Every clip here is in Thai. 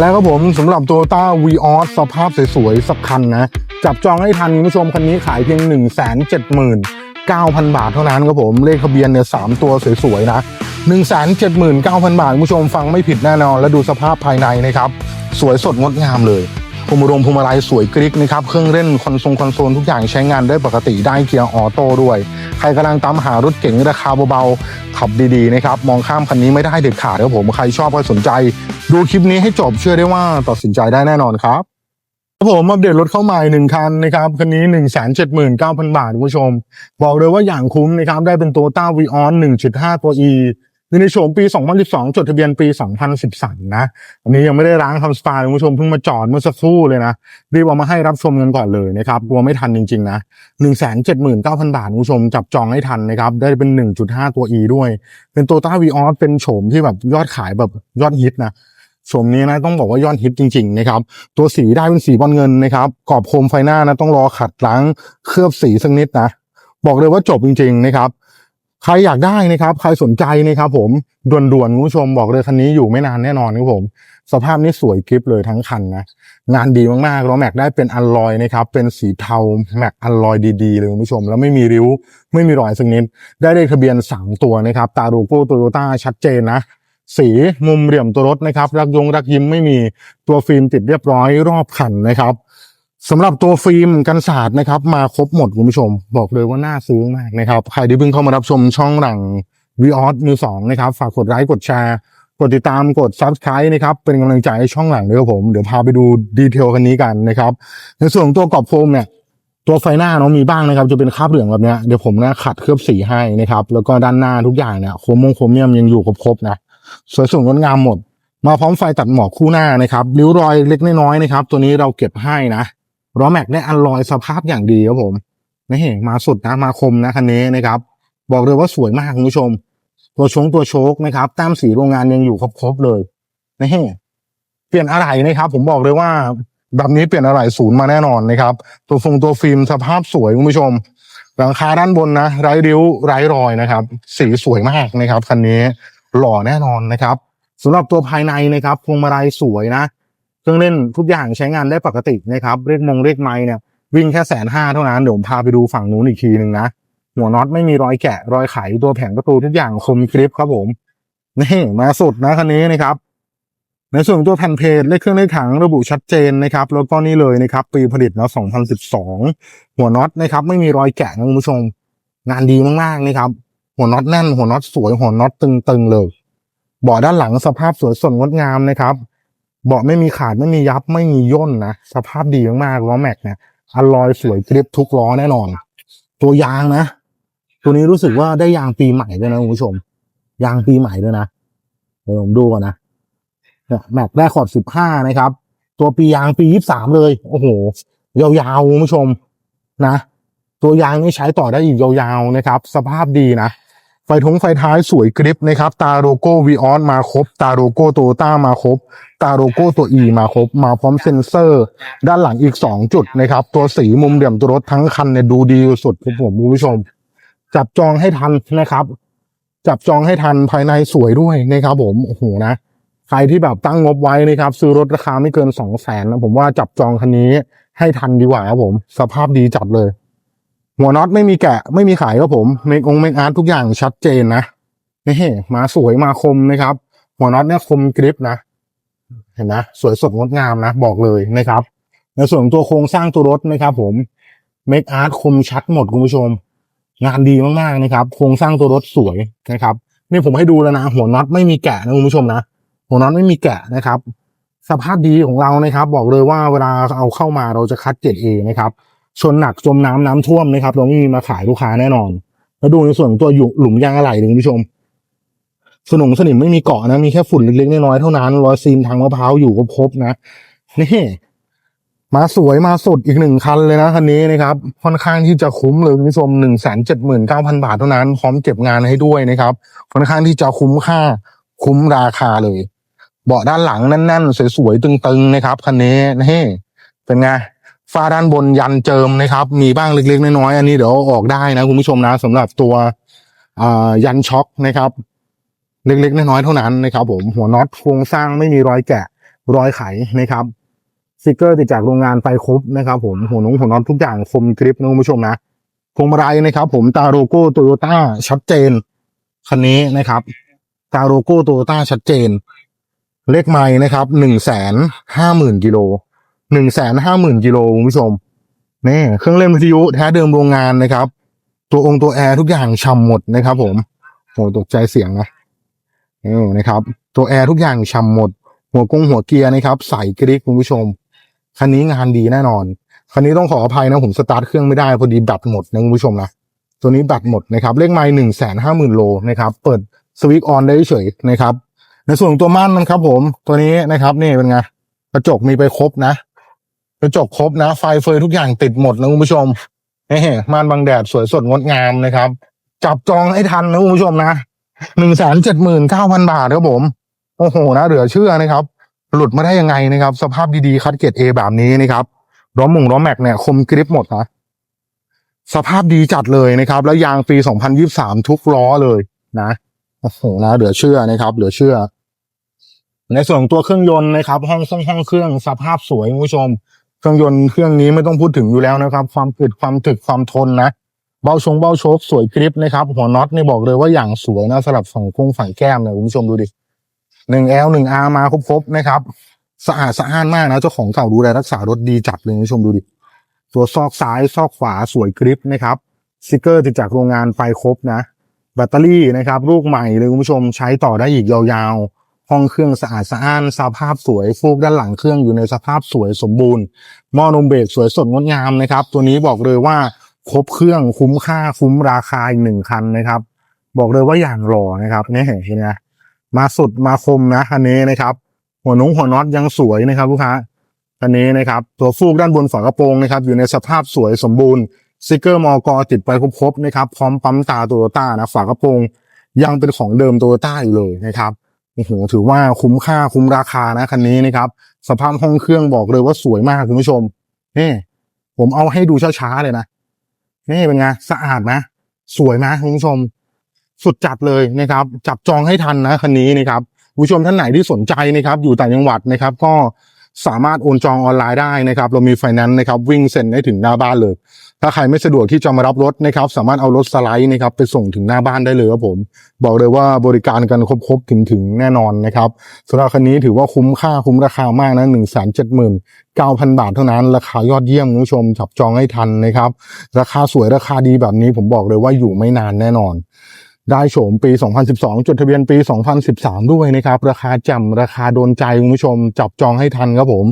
แล้วครับผมสำหรับโตโยต้าวีออสสภาพสวยๆ สักคันนะ จับจองให้ทันคุณผู้ชมคันนี้ขายเพียง 1 7 9 0 0 0 บาทเท่านั้นครับผม เลขทะเบียนเนี่ยสามตัวสวยๆ นะ 1 7 9 0 0 0 บาท คุณผู้ชมฟังไม่ผิดแน่นอน และดูสภาพภายในนะครับ สวยสดงดงามเลย พวงมารงพวงมาลัยสวยกริกนะครับเครื่องเล่นคอนโซลคอนโซลทุกอย่างใช้งานได้ปกติได้เกียร์ออโต้ด้วย ใครกำลังตามหารถเก๋งราคาเบาๆขับดีๆนะครับมองข้ามคันนี้ไม่ได้เด็ดขาดครับผมใครชอบก็สนใจ ดูคลิปนี้ให้จบเชื่อได้ว่าตัดสินใจได้แน่นอนครับครับผมอัปเดตรถเข้าใหม่หนึ่งคันนะครับคันนี้หนึ่งแสนเจ็ดหมื่นเก้าพันบาทคุณผู้ชม บอกเลยว่าอย่างคุ้มนะครับได้เป็นตัวต้าวีออนหนึ่งจุดห้าตัว E อยู่ ในโฉมปี 2012 จดทะเบียนปี 2013 นะ อันนี้ยังไม่ได้ล้างทำสปาคุณผู้ชมเพิ่งมาจอดเมื่อสักครู่เลยนะ รีบเอามาให้รับชมกันก่อนเลยนะครับกลัวไม่ทันจริง ๆ นะ 179,000 บาทคุณผู้ชมจับจองให้ทันนะครับ ได้เป็น 1.5 ตัว E ด้วย เป็นตัวต้าวีออสเป็นโฉมที่แบบยอดขายแบบยอดฮิตนะโฉมนี้นะต้องบอกว่ายอดฮิตจริงๆนะครับตัวสีได้เป็นสีบอลเงินนะครับกรอบโคมไฟหน้านะต้องรอขัดล้างเคลือบสีสักนิดนะบอกเลยว่าจบจริง ๆ นะครับ ใครอยากได้นะครับ ใครสนใจนะครับผมด่วนๆคุณผู้ชมบอกเลยคันนี้อยู่ไม่นานแน่นอนครับผม สภาพนี้สวยกริปเลยทั้งคันนะงานดีมากๆล้อแม็กได้เป็นอัลลอยนะครับ เป็นสีเทาแม็กอัลลอยดีๆเลยคุณผู้ชม แล้วไม่มีริ้ว ไม่มีรอยสักนิดได้เลขทะเบียนสามตัวนะครับ ตาโลโก้โตโยต้าชัดเจนนะสีมุมเหลี่ยมตัวรถนะครับ รักยงรักยิ้มไม่มีตัวฟิล์มติดเรียบร้อยรอบคันนะครับ สำหรับตัวฟิล์มกันศาสตร์นะครับ มาครบหมดคุณผู้ชม บอกเลยว่าน่าซื้อมากนะครับ ใครที่เพิ่งเข้ามารับชมช่องหลังวีออสมือสองนะครับ ฝากกดไลค์กดแชร์กดติดตามกด subscribe นะครับ เป็นกำลังใจให้ช่องหลังด้วยครับผม เดี๋ยวพาไปดูดีเทลคันนี้กันนะครับ ในส่วนของตัวกรอบโฟมเนี่ย ตัวไฟหน้าเนาะมีบ้างนะครับ จะเป็นคราบเหลืองแบบเนี้ยเดี๋ยวผมนะขัดเคลือบสีให้นะครับ แล้วก็ด้านหน้าทุกอย่างเนี่ยโครมมงโครเมียมยังอยู่ครบๆนะสวยสดงดงามหมด มาพร้อมไฟตัดหมอกคู่หน้านะครับริ้วรอยเล็กน้อยๆนะครับ ตัวนี้เราเก็บให้นะ ล้อแม็กได้อันลอยสภาพอย่างดีครับผมนี่มาสุดนะมาคมนะคันนี้นะครับ บอกเลยว่าสวยมากคุณผู้ชม ตัวชงตัวโชคนะครับแต้มสีโรงงานยังอยู่ครบๆเลยนี่เปลี่ยนอะไรนะครับ ผมบอกเลยว่าแบบนี้เปลี่ยนอะไรศูนย์มาแน่นอนนะครับ ตัวฟงตัวฟิล์มสภาพสวยคุณผู้ชม หลังคาด้านบนนะไร้ริ้วไร้รอยนะครับ สีสวยมากนะครับคันนี้หล่อแน่นอนนะครับสำหรับตัวภายในนะครับพวงมาลัยสวยนะ เครื่องเล่นทุกอย่างใช้งานได้ปกตินะครับเรียกมงเรียกไม้เนี่ยวิ่งแค่แสนห้าเท่านั้นเดี๋ยวผมพาไปดูฝั่งนู้นอีกทีหนึ่งนะหัวน็อตไม่มีรอยแกะรอยไขตัวแผงประตูทุกอย่างคมกริปครับผมนี่มาสุดนะคันนี้นะครับ ในส่วนตัวแผ่นเพจเลขเครื่องเลขถังระบุชัดเจนนะครับแล้วก็นี่เลยนะครับ ปีผลิตเนาะ2012 หัวน็อตนะครับ ไม่มีรอยแกะนะคุณผู้ชมงานดีมากๆนะครับ หัวน็อตแน่น หัวน็อตสวยหัวน็อตตึงๆเลยบาะด้านหลังสภาพสวยสดงดงามนะครับ เบาะไม่มีขาดไม่มียับไม่มีย่นนะสภาพดีมากๆล้อแม็กเนี่ยอลลอยสวยกริปทุกล้อแน่นอน ตัวยางนะ ตัวนี้รู้สึกว่าได้ยางปีใหม่ด้วยนะคุณผู้ชม ยางปีใหม่ด้วยนะเดี๋ยวผมดูก่อนนะแม็กได้ขอบสิบห้านะครับ ตัวปียางปียี่สามเลย โอ้โห ยาวๆคุณผู้ชมนะ ตัวยางนี่ใช้ต่อได้อีกยาวๆนะครับ สภาพดีนะ ไฟทงไฟท้ายสวยกริปนะครับ ตาโลโก้วีออนมาครบ ตาโลโก้โตต้ามาครบ ตาโลโก้ตัว E มาครบ มาพร้อมเซ็นเซอร์ ด้านหลังอีก 2 จุดนะครับ ตัวสีมุมเหลี่ยมตัวรถทั้งคันเนี่ยดูดีสุดครับผมคุณผู้ชม จับจองให้ทันนะครับ จับจองให้ทันภายในสวยด้วยนะครับผม โอ้โหนะ ใครที่แบบตั้งงบไว้นะครับ ซื้อรถราคาไม่เกินสองแสนนะผมว่าจับจองคันนี้ให้ทันดีกว่าครับผม สภาพดีจัดเลย หัวน็อตไม่มีแกะไม่มีขายครับผมเมคองเมคอาร์ตทุกอย่างชัดเจนนะนี่มาสวยมาคมนะครับ หัวน็อตเนี่ยคมกริปนะ เห็นนะสวยสดงดงามนะ บอกเลยนะครับ ในส่วนตัวโครงสร้างตัวรถนะครับ ผมเมคอาร์ตคมชัดหมดคุณผู้ชม งานดีมากๆนะครับ โครงสร้างตัวรถสวยนะครับนี่ผมให้ดูแล้วนะ หัวน็อตไม่มีแกะนะคุณผู้ชมนะหัวน็อตไม่มีแกะนะครับ สภาพดีของเรานะครับ บอกเลยว่าเวลาเอาเข้ามาเราจะคัดเกรดเอนะครับ ชนหนักจมน้ำน้ำท่วมนะครับ เราไม่มีมาขายลูกค้าแน่นอน แล้วดูในส่วนของตัวอยู่หลุมยางอะไหล่หนึ่งผู้ชมสนุงสนิมไม่มีเกาะนะ มีแค่ฝุ่นเล็กๆน้อยๆเท่านั้นรอยซีนทางมะพร้าวอยู่ครบนะนี่มาสวยมาสดอีกหนึ่งคันเลยนะคันนี้นะครับ ค่อนข้างที่จะคุ้มเลยคุณผู้ชมหนึ่งแสนเจ็ดหมื่นเก้าพันบาทเท่านั้น พร้อมเก็บงานให้ด้วยนะครับ ค่อนข้างที่จะคุ้มค่า คุ้มราคาเลย เบาะด้านหลังแน่นๆ สวยๆตึงๆนะครับคันนี้นี่เป็นไง ฝ้าด้านบนยันเจิมนะครับ มีบ้างเล็ก ๆ น้อยๆอันนี้เดี๋ยวออกได้นะคุณผู้ชมนะสำหรับตัวอ่ายันช็อคนะครับ เล็กๆน้อยๆเท่านั้นนะครับ ผมหัวน็อตโครงสร้างไม่มีรอยแกะรอยไขนะครับสติกเกอร์ติดจากโรงงานไปครบนะครับ ผมหัวหนงหัวน็อตทุกอย่างคมกริปนะคุณผู้ชมนะพวงมาลัยนะครับ ผมตาโลโก้โตโยต้าชัดเจนคันนี้นะครับตาโลโก้โตโยต้าชัดเจน เลขไม้นะครับหนึ่งแสนห้าหมื่นกิโล หนึ่งแสนห้าหมื่นกิโลคุณผู้ชมนี่เครื่องเล่นวิทยุแท้เดิมโรงงานนะครับ ตัวองค์ตัวแอร์ทุกอย่างช่ำหมดนะครับ ผมโหตกใจเสียงนะเออนะครับ ตัวแอร์ทุกอย่างช่ำหมด หัวกงหัวเกียร์นะครับ ใส่กริกคุณผู้ชม คันนี้งานดีแน่นอน คันนี้ต้องขออภัยนะผมสตาร์ทเครื่องไม่ได้พอดีแบตหมดนะคุณผู้ชมนะตัวนี้แบตหมดนะครับ เลขไม้หนึ่งแสนห้าหมื่นโลนะครับ เปิดสวิตช์ออนได้เฉยนะครับ ในส่วนของตัวม่านมันครับ ผม ตัวนี้นะครับ นี่เป็นไงกระจกมีไปครบนะ กระจกครบนะ ไฟเฟยทุกอย่างติดหมดนะคุณผู้ชมเฮ้ม่านบังแดดสวยสดงดงามนะครับ จับจองให้ทันนะคุณผู้ชมนะหนึ่งแสนเจ็ดหมื่นเก้าพันบาทครับผม โอ้โหนะเหลือเชื่อนะครับ หลุดมาได้ยังไงนะครับ สภาพดีๆคัดเกรดเอแบบนี้นะครับล้อมุงล้อแม็กเนี่ยคมกริปหมดนะสภาพดีจัดเลยนะครับ แล้วยางปี 2023 ทุกล้อเลยนะโอ้โหนะเหลือเชื่อนะครับ เหลือเชื่อ ในส่วนของตัวเครื่องยนต์นะครับ ห้องห้องห้องเครื่องสภาพสวยคุณผู้ชม เครื่องยนต์เครื่องนี้ไม่ต้องพูดถึงอยู่แล้วนะครับ ความอึดความถึกความทนนะ เบาชงเบาโชคสวยกริปนะครับ หัวน็อตนี่บอกเลยว่าอย่างสวยนะสำหรับฝั่งกุ้งฝั่งแก้มเนี่ยคุณผู้ชมดูดิหนึ่ง L หนึ่ง R มาครบๆนะครับสะอาดสะอ้านมากนะเจ้าของเก่าดูแลรักษารถดีจัดเลยคุณผู้ชมดูดิตัวซอกซ้ายซอกขวาสวยกริปนะครับสติกเกอร์ติดจากโรงงานไปครบนะ แบตเตอรี่นะครับ ลูกใหม่เลยคุณผู้ชมใช้ต่อได้อีกยาวๆ ห้องเครื่องสะอาดสะอ้านสภาพสวยฟูกด้านหลังเครื่องอยู่ในสภาพสวยสมบูรณ์หม้อนมเบรกสวยสดงดงามนะครับ ตัวนี้บอกเลยว่าครบเครื่องคุ้มค่าคุ้มราคาอีกหนึ่งคันนะครับ บอกเลยว่าอย่างหล่อนะครับนี่เห็นไหมมาสุดมาคมนะคันนี้นะครับ หัวนุ้งหัวน็อตยังสวยนะครับลูกค้าคันนี้นะครับตัวฟูกด้านบนฝากระโปรงนะครับอยู่ในสภาพสวยสมบูรณ์สติกเกอร์มอกอติดไปครบๆนะครับพร้อมปั๊มตาโตโยต้านะฝากระโปรงยังเป็นของเดิมโตโยต้าอยู่เลยนะครับ โอ้โหถือว่าคุ้มค่าคุ้มราคานะคันนี้นะครับ สภาพห้องเครื่องบอกเลยว่าสวยมากคุณผู้ชมนี่ผมเอาให้ดูช้าๆเลยนะนี่เป็นไงสะอาดนะสวยนะคุณผู้ชม สุดจัดเลยนะครับ จับจองให้ทันนะคันนี้นะครับผู้ชมท่านไหนที่สนใจนะครับ อยู่ต่างจังหวัดนะครับ ก็สามารถโอนจองออนไลน์ได้นะครับ เรามีไฟแนนซ์นะครับ วิ่งเซ็นให้ถึงหน้าบ้านเลย ถ้าใครไม่สะดวกที่จะมารับรถนะครับ สามารถเอารถสไลด์นะครับไปส่งถึงหน้าบ้านได้เลยครับผม บอกเลยว่าบริการกันครบๆถึงถึงแน่นอนนะครับสำหรับคันนี้ถือว่าคุ้มค่าคุ้มราคามากนะหนึ่งแสนเจ็ดหมื่นเก้าพันบาทเท่านั้น ราคายอดเยี่ยมคุณผู้ชมจับจองให้ทันนะครับ ราคาสวยราคาดีแบบนี้ผมบอกเลยว่าอยู่ไม่นานแน่นอน ได้โฉมปี 2012 จดทะเบียนปี 2013 ด้วยนะครับ ราคาจำราคาโดนใจคุณผู้ชม จับจองให้ทันครับผม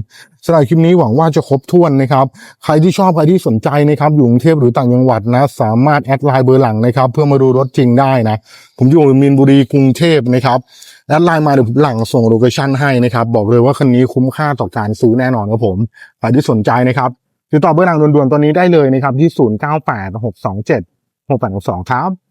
สำหรับคลิปนี้หวังว่าจะครบถ้วนนะครับ ใครที่ชอบใครที่สนใจนะครับ อยู่กรุงเทพหรือต่างจังหวัดนะ สามารถแอดไลน์เบอร์หลังนะครับ เพื่อมาดูรถจริงได้นะ ผมอยู่มีนบุรีกรุงเทพนะครับแอดไลน์มาเดี๋ยวหลังส่งโลเคชั่นให้นะครับ บอกเลยว่าคันนี้คุ้มค่าต่อการซื้อแน่นอนครับผมใครที่สนใจนะครับติดต่อเบอร์หลังด่วนๆตัวนี้ได้เลยนะครับที่ 098627 6862 ครับ